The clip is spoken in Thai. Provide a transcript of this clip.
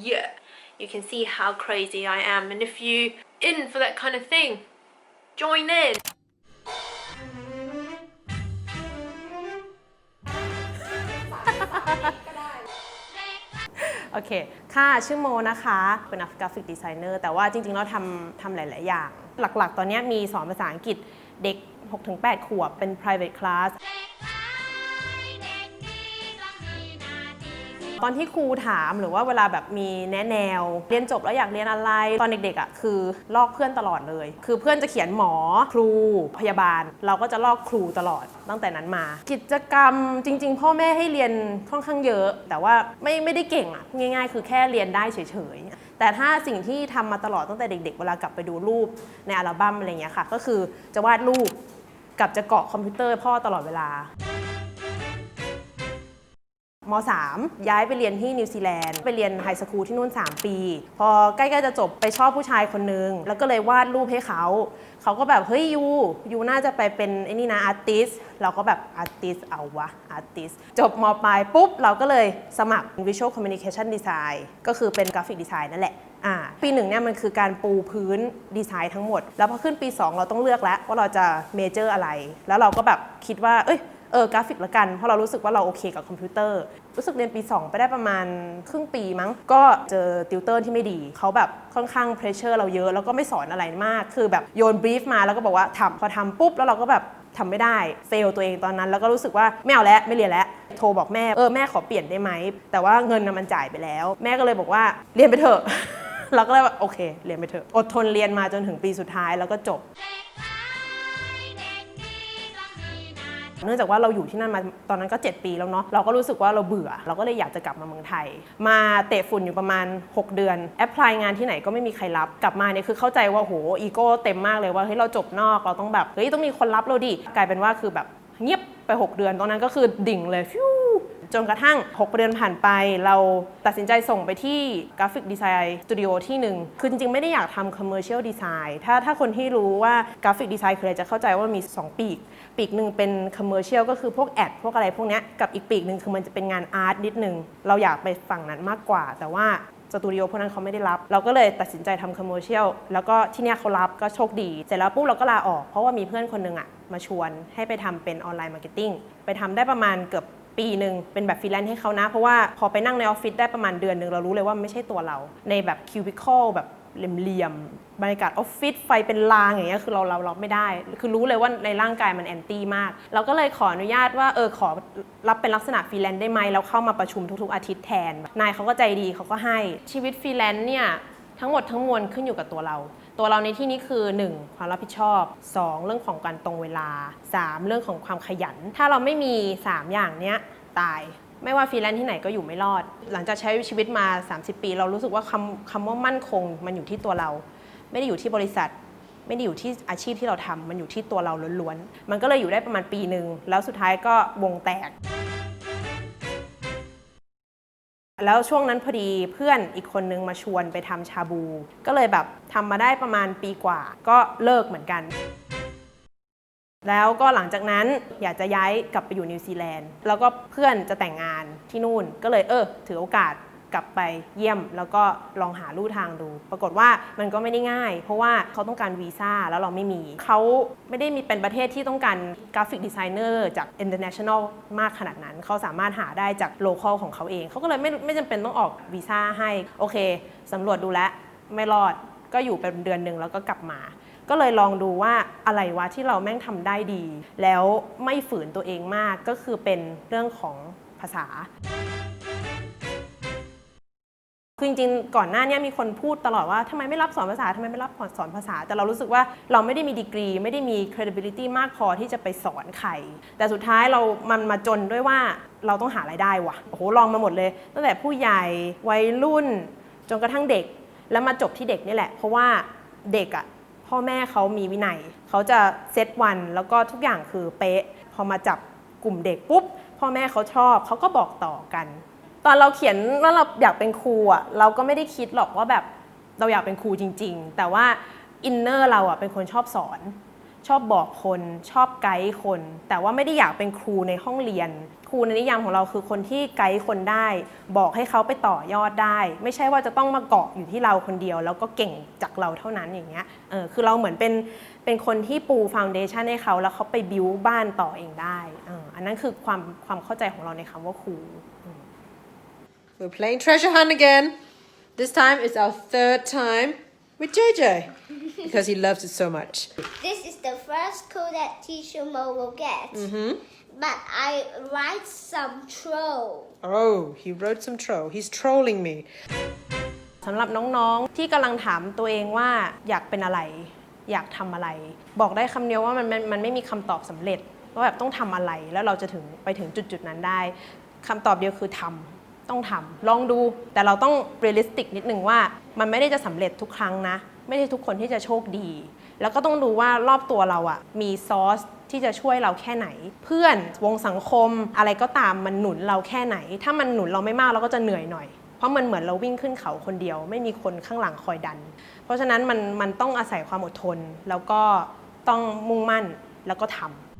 Yeah, you can see how crazy I am. And if you in for that kind of thing, join in. โอเคค่ะชื่อโมนะคะเป็นนักกราฟิกดีไซเนอร์แต่ว่าจริงๆเราทำทำหลาย ๆ อย่าง หลัก ๆ ตอนนี้มีสอนภาษาอังกฤษเด็ก 6-8 ขวบเป็น private class ตอนที่ครูถามหรือว่าเวลาแบบมีแนะแนว เรียนจบแล้วอยากเรียนอะไร ตอนเด็กๆอะคือลอกเพื่อนตลอดเลย คือเพื่อนจะเขียนหมอครูพยาบาล เราก็จะลอกครูตลอดตั้งแต่นั้นมา กิจกรรมจริง ๆ พ่อแม่ให้เรียนค่อนข้างเยอะ แต่ว่าไม่ไม่ได้เก่งอะง่าย ๆ คือแค่เรียนได้เฉยๆแต่ถ้าสิ่งที่ทำมาตลอดตั้งแต่เด็ก ๆ เวลากลับไปดูรูปในอัลบั้มอะไรเงี้ยค่ะ ก็คือจะวาดรูปกับจะเกาะคอมพิวเตอร์พ่อตลอดเวลา ม 3 ย้ายไปเรียนที่นิวซีแลนด์ ไปเรียนไฮสคูลที่นู่น 3 ปี พอใกล้ๆจะจบไปชอบผู้ชายคนนึง แล้วก็เลยวาดรูปให้เขา เขาก็แบบ เฮ้ย ยู ยูน่าจะไปเป็นไอ้นี่นะอาร์ติสเราก็แบบอาร์ติสเอาวะอาร์ติสจบมปลายปุ๊บ เราก็เลยสมัคร Visual Communication Design ก็คือเป็นกราฟิกดีไซน์นั่นแหละปีหนึ่งเนี่ยมันคือการปูพื้นดีไซน์ทั้งหมด แล้วพอขึ้นปี 2 เราต้องเลือกแล้วว่าเราจะเมเจอร์อะไร แล้วเราก็แบบคิดว่า เอ้ย เออกราฟิกละกัน เพราะเรารู้สึกว่าเราโอเคกับคอมพิวเตอร์ รู้สึกเรียนปี 2 ไปได้ประมาณครึ่งปีมั้ง ก็เจอติวเตอร์ที่ไม่ดี เขาแบบค่อนข้างเพรสเชอร์เราเยอะ แล้วก็ไม่สอนอะไรมาก คือแบบโยนบรีฟมาแล้วก็บอกว่าทำพอทำปุ๊บ แล้วเราก็แบบทำไม่ได้เฟลตัวเองตอนนั้น แล้วก็รู้สึกว่าไม่เอาแล้วไม่เรียนแล้วโทรบอกแม่เออแม่ขอเปลี่ยนได้ไหมแต่ว่าเงินน่ะมันจ่ายไปแล้ว แม่ก็เลยบอกว่าเรียนไปเถอะเราก็เลยว่าโอเค เรียนไปเถอะอดทนเรียนมาจนถึงปีสุดท้ายแล้วก็จบ เนื่องจากว่าเราอยู่ที่นั่นมาตอนนั้นก็ 7 ปีแล้วเนาะเราก็รู้สึกว่าเราเบื่อ เราก็เลยอยากจะกลับมาเมืองไทย มาเตะฝุ่นอยู่ประมาณ 6 เดือนแอพพลายงานที่ไหนก็ไม่มีใครรับกลับมาเนี่ยคือเข้าใจว่าโหอีโก้เต็มมากเลยว่าเฮ้ยเราจบนอกเราต้องแบบเฮ้ยต้องมีคนรับเราดิกลายเป็นว่าคือแบบเงียบไป 6 เดือนตอนนั้นก็คือดิ่งเลยฟิว จนกระทั่ง 6 เดือนผ่านไป เราตัดสินใจส่งไปที่กราฟิกดีไซน์สตูดิโอที่หนึ่งคือจริงๆ ไม่ได้อยากทำคอมเมอร์เชียลดีไซน์ถ้าถ้าคนที่รู้ว่ากราฟิกดีไซน์คืออะไรจะเข้าใจว่ามี 2 ปีก ปีกหนึ่งเป็นคอมเมอร์เชียลก็คือพวกแอดพวกอะไรพวกนี้กับอีกปีกหนึ่งคือมันจะเป็นงานอาร์ตนิดนึงเราอยากไปฝั่งนั้นมากกว่า แต่ว่าสตูดิโอพวกนั้นเขาไม่ได้รับ เราก็เลยตัดสินใจทำคอมเมอร์เชียลแล้วก็ที่เนี้ยเขารับก็โชคดี เสร็จแล้วปุ๊บเราก็ลาออกเพราะว่ามีเพื่อนคนหนึงอะมาชวนให้ไปทำเป็นออนไลน์มาร์เก็ตติ้งไปทำได้ประมาณเกือบ ปีหนึ่งเป็นแบบฟรีแลนซ์ให้เขานะ เพราะว่าพอไปนั่งในออฟฟิศได้ประมาณเดือนหนึ่งเรารู้เลยว่าไม่ใช่ตัวเรา ในแบบคิวบิคอลแบบเหลี่ยมๆบรรยากาศออฟฟิศไฟเป็นลางอย่างเงี้ยคือเราเราเราไม่ได้ คือรู้เลยว่าในร่างกายมันแอนตี้มาก เราก็เลยขออนุญาตว่าเออขอรับเป็นลักษณะฟรีแลนซ์ได้ไหมแล้วเข้ามาประชุมทุกๆ อาทิตย์แทนนายเขาก็ใจดีเขาก็ให้ชีวิตฟรีแลนซ์เนี่ยทั้งหมดทั้งมวลขึ้นอยู่กับตัวเรา ตัวเราในที่นี้คือ 1. ความรับผิดชอบ 2. เรื่องของการตรงเวลา 3. เรื่องของความขยัน ถ้าเราไม่มี 3 อย่างเนี้ยตายไม่ว่าฟรีแลนซ์ที่ไหนก็อยู่ไม่รอด หลังจากใช้ชีวิตมา 30 ปี เรารู้สึกว่าคำคำว่ามั่นคง มันอยู่ที่ตัวเรา ไม่ได้อยู่ที่บริษัท ไม่ได้อยู่ที่อาชีพที่เราทำมันอยู่ที่ตัวเราล้วนๆ มันก็เลยอยู่ได้ประมาณปีหนึ่ง แล้วสุดท้ายก็วงแตก แล้วช่วงนั้นพอดีเพื่อนอีกคนนึงมาชวนไปทำชาบู ก็เลยแบบทำมาได้ประมาณปีกว่า ก็เลิกเหมือนกัน แล้วก็หลังจากนั้นอยากจะย้ายกลับไปอยู่นิวซีแลนด์ แล้วก็เพื่อนจะแต่งงานที่นู่น ก็เลยเออถือโอกาส กลับไปเยี่ยม แล้วก็ลองหาลู่ทางดู ปรากฏว่ามันก็ไม่ได้ง่าย เพราะว่าเขาต้องการวีซ่าแล้วเราไม่มี เขาไม่ได้มีเป็นประเทศที่ต้องการกราฟิกดีไซเนอร์จาก international มากขนาดนั้น เขาสามารถหาได้จากโลคอลของเขาเอง เขาก็เลยไม่ไม่จำเป็นต้องออกวีซ่าให้ โอเคสำรวจดูแลไม่รอดก็อยู่เป็นเดือนหนึ่งแล้วก็กลับมา ก็เลยลองดูว่าอะไรวะที่เราแม่งทำได้ดี แล้วไม่ฝืนตัวเองมากก็คือเป็นเรื่องของภาษา คือจริงๆ ก่อนหน้านี้มีคนพูดตลอดว่าทำไมไม่รับสอนภาษาทำไมไม่รับสอนภาษา แต่เรารู้สึกว่าเราไม่ได้มีดีกรี ไม่ได้มี credibility มากพอที่จะไปสอนใคร แต่สุดท้ายเรามันมาจนด้วยว่าเราต้องหารายได้วะโอ้โหลองมาหมดเลย ตั้งแต่ผู้ใหญ่วัยรุ่น จนกระทั่งเด็ก แล้วมาจบที่เด็กนี่แหละ เพราะว่าเด็กอะ่ะพ่อแม่เขามีวินัยเขาจะเซตวันแล้วก็ทุกอย่างคือเป๊ะ พอมาจับกลุ่มเด็กปุ๊บพ่อแม่เขาชอบเขาก็บอกต่อกัน ตอนเราเขียนว่าเราอยากเป็นครูอะเราก็ไม่ได้คิดหรอกว่าแบบเราอยากเป็นครูจริง ๆ แต่ว่าอินเนอร์เราอะเป็นคนชอบสอน ชอบบอกคนชอบไกด์คน แต่ว่าไม่ได้อยากเป็นครูในห้องเรียน ครูในนิยามของเราคือคนที่ไกด์คนได้ บอกให้เขาไปต่อยอดได้ ไม่ใช่ว่าจะต้องมาเกาะอยู่ที่เราคนเดียว แล้วก็เก่งจากเราเท่านั้นอย่างเงี้ยเออคือเราเหมือนเป็นเป็นคนที่ปูฟ u n เดชันให้เขาแล้วเขาไปบิวบ้านต่อเองได้อออันนั้นคือความความเข้าใจของเราในคำว่าครู We're playing treasure hunt again. This time it's our third time with JJ because he loves it so much. This is the first clue that teacher Mo will get. But I write some troll. Oh, he wrote some troll. He's trolling me. สำหรับน้องๆ ที่กำลังถามตัวเองว่าอยากเป็นอะไร อยากทำอะไร บอกได้คำเดียวว่ามันมันมันไม่มีคำตอบสำเร็จ ว่าแบบต้องทำอะไรแล้วเราจะถึงไปถึงจุดๆนั้นได้คำตอบเดียวคือทำ ต้องทำลองดู แต่เราต้องเรียลลิสติกนิดนึงว่า มันไม่ได้จะสำเร็จทุกครั้งนะ ไม่ได้ทุกคนที่จะโชคดี แล้วก็ต้องดูว่ารอบตัวเราอะมีซอสที่จะช่วยเราแค่ไหน เพื่อนวงสังคมอะไรก็ตามมันหนุนเราแค่ไหน ถ้ามันหนุนเราไม่มากเราก็จะเหนื่อยหน่อยเพราะมันเหมือนเราวิ่งขึ้นเขาคนเดียว ไม่มีคนข้างหลังคอยดัน เพราะฉะนั้นมันมันต้องอาศัยความอดทน แล้วก็ต้องมุ่งมั่นแล้วก็ทำ